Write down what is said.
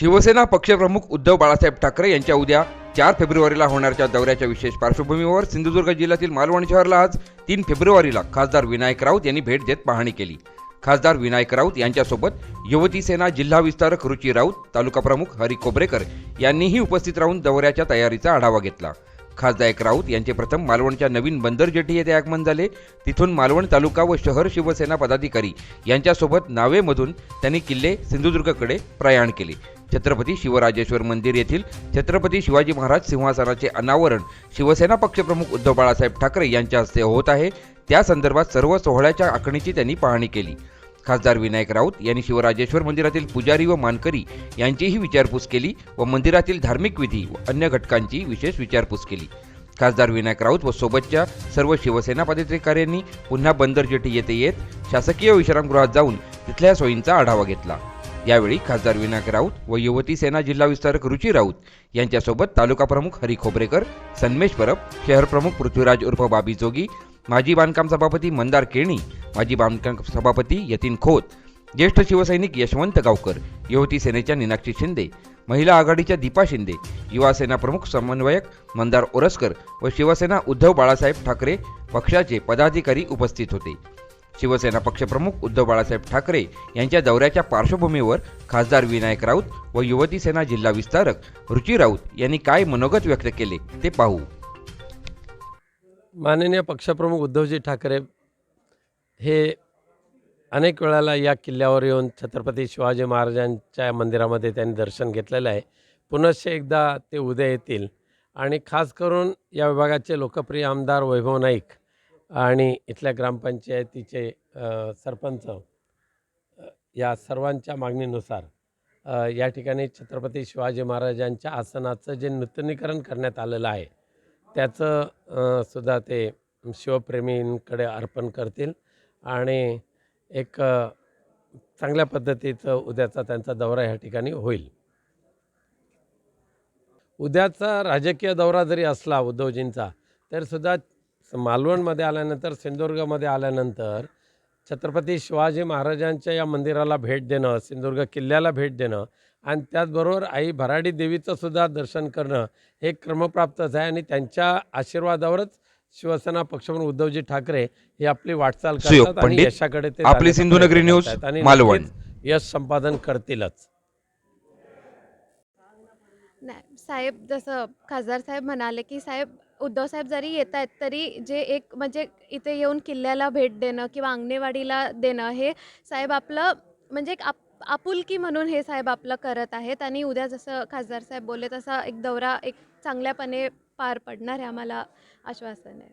शिवसेना पक्षप्रमुख उद्धव बाळासाहेब ठाकरे यांच्या उद्या चार फेब्रुवारीला होणाऱ्या दौऱ्याच्या विशेष पार्श्वभूमीवर सिंधुदुर्ग जिल्ह्यातील मालवण शहराला आज तीन फेब्रुवारीला खासदार विनायक राऊत यांनी भेट देत पाहणी केली. खासदार विनायक राऊत यांच्यासोबत युवती सेना जिल्हा विस्तारक रुची राऊत तालुका प्रमुख हरी कोबरेकर यांनीही उपस्थित राहून दौऱ्याच्या तयारीचा आढावा घेतला. खासदायक राऊत यांचे प्रथम मालवणच्या नवीन बंदर जेटी येथे आगमन झाले. तिथून मालवण तालुका व शहर शिवसेना पदाधिकारी यांच्यासोबत नावेमधून त्यांनी किल्ले सिंधुदुर्गकडे प्रयाण केले. छत्रपती शिवराजेश्वर मंदिर येथील छत्रपती शिवाजी महाराज सिंहासनाचे अनावरण शिवसेना पक्षप्रमुख उद्धव बाळासाहेब ठाकरे यांच्या हस्ते होत आहे. त्या संदर्भात सर्व सोहळ्याच्या आखणीची त्यांनी पाहणी केली. खासदार विनायक राऊत यांनी शिवराजेश्वर मंदिरातील पुजारी व मानकरी यांचीही विचारपूस केली व मंदिरातील धार्मिक विधी व अन्य घटकांची विशेष विचारपूस केली. खासदार विनायक राऊत व सोबतच्या सर्व शिवसेना पदाधिकाऱ्यांनी पुन्हा बंदर जेटी येथे येत शासकीय विश्रामगृहात जाऊन तिथल्या सोयींचा आढावा घेतला. यावेळी खासदार विनायक राऊत व युवती सेना जिल्हा विस्तारक रुची राऊत यांच्यासोबत तालुका प्रमुख हरी खोबरेकर सन्मेश परब शहर प्रमुख पृथ्वीराज उर्फ बाबी जोगी माजी बांधकाम सभापती मंदार केणी माजी बांधकाम सभापती यतीन खोत ज्येष्ठ शिवसैनिक यशवंत गावकर युवती सेनेच्या निनाक्षी शिंदे महिला आघाडीच्या दीपा शिंदे युवा सेना प्रमुख समन्वयक मंदार ओरसकर व शिवसेना उद्धव बाळासाहेब ठाकरे पक्षाचे पदाधिकारी उपस्थित होते. शिवसेना पक्षप्रमुख उद्धव बाळासाहेब ठाकरे यांच्या दौऱ्याच्या पार्श्वभूमीवर खासदार विनायक राऊत व युवती सेना जिल्हा विस्तारक रुची राऊत यांनी काय मनोगत व्यक्त केले ते पाहू. माननीय पक्षप्रमुख उद्धवजी ठाकरे हे अनेक वेळाला या किल्ल्यावर येऊन छत्रपती शिवाजी महाराजांच्या मंदिरामध्ये त्यांनी दर्शन घेतलेलं आहे. पुनश्च एकदा ते उद्या येतील. आणि खास करून या विभागाचे लोकप्रिय आमदार वैभव नाईक आणि इथल्या ग्रामपंचायतीचे सरपंच या सर्वांच्या मागणीनुसार या ठिकाणी छत्रपती शिवाजी महाराजांच्या आसनाचं जे नूतनीकरण करण्यात आलेलं आहे त्याचं सुद्धा ते शिवप्रेमींकडे अर्पण करतील. आणि एक चांगल्या पद्धतीचं उद्याचा त्यांचा दौरा ह्या ठिकाणी होईल. उद्याचा राजकीय दौरा जरी असला उद्धवजींचा तरीसुद्धा मालवणमध्ये आल्यानंतर सिंधुदुर्गमध्ये आल्यानंतर छत्रपती शिवाजी महाराजांच्या या मंदिराला भेट देणं सिंधुदुर्ग किल्ल्याला भेट देणं आणि त्याचबरोबर आई भराडी देवीचं सुद्धा दर्शन करणं हे क्रमप्राप्तच आहे आणि त्यांच्या आशीर्वादावरच शिवसेना पक्षप्रमुख उद्धवजी ठाकरे ही आपली वाटचाल सुयोग करतात आणि पंडित, यशाकडे ते आपली जाण्याचा सिंधुनगरी प्रयत्न न्यूज, आणि मालवण. नक्कीच यश संपादन करतीलच नाही साहेब जसं खासदार साहेब म्हणाले की साहेब उद्धव साहेब जरी येत आहेत तरी जे एक म्हणजे इथे येऊन किल्ल्याला भेट देणं किंवा अंगणेवाडीला देणं हे साहेब आपलं म्हणजे एक आप आपुलकी म्हणून हे साहेब आपलं करत आहेत आणि उद्या जसं खासदार साहेब बोलले तसा एक दौरा एक चांगल्यापणे पार पडणार आहे आम्हाला आश्वासन आहे.